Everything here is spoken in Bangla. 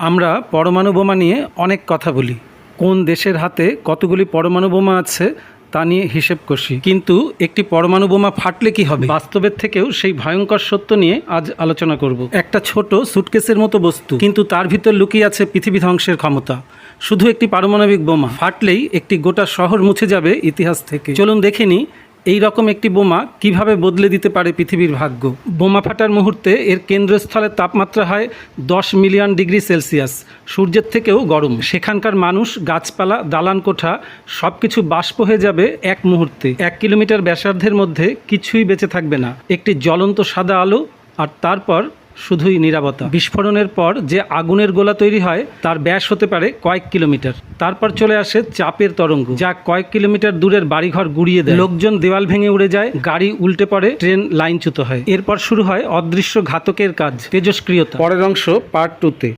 আমরা পরমাণু বোমা নিয়ে অনেক কথা বলি। কোন দেশের হাতে কতগুলি পরমাণু বোমা আছে তা নিয়ে হিসেব কষি। কিন্তু একটি পরমাণু বোমা ফাটলে কি হবে? বাস্তবের থেকেও সেই ভয়ঙ্কর সত্য নিয়ে আজ আলোচনা করব। একটা ছোট সুটকেসের মতো বস্তু, কিন্তু তার ভিতর লুকিয়ে আছে পৃথিবী ধ্বংসের ক্ষমতা। শুধু একটি পারমাণবিক বোমা, ফাটলেই একটি গোটা শহর মুছে যাবে ইতিহাস থেকে। চলুন দেখে নিই এই রকম একটি বোমা কীভাবে বদলে দিতে পারে পৃথিবীর ভাগ্য? বোমা ফাটার মুহূর্তে এর কেন্দ্রস্থলের তাপমাত্রা হয় দশ মিলিয়ন ডিগ্রি সেলসিয়াস। সূর্যের থেকেও গরম। সেখানকার মানুষ, গাছপালা, দালান কোঠা সব কিছু বাষ্প হয়ে যাবে এক মুহূর্তে। এক কিলোমিটার ব্যাসার্ধের মধ্যে কিছুই বেঁচে থাকবে না। একটি জ্বলন্ত সাদা আলো আর তারপর শুধুই নিরাপত্তা। বিস্ফোরণের পর যে আগুনের গোলা তৈরি হয়, তার ব্যাস হতে পারে কয়েক কিলোমিটার। তারপর চলে আসে চাপের তরঙ্গ, যা কয়েক কিলোমিটার দূরের বাড়িঘর গুড়িয়ে দেয়। লোকজন দেওয়াল ভেঙে উড়ে যায়, গাড়ি উল্টে পড়ে, ট্রেন লাইনচ্যুত হয়। এরপর শুরু হয় অদৃশ্য ঘাতকের কাজ, তেজস্ক্রিয়তা। পরের অংশ পার্ট টুতে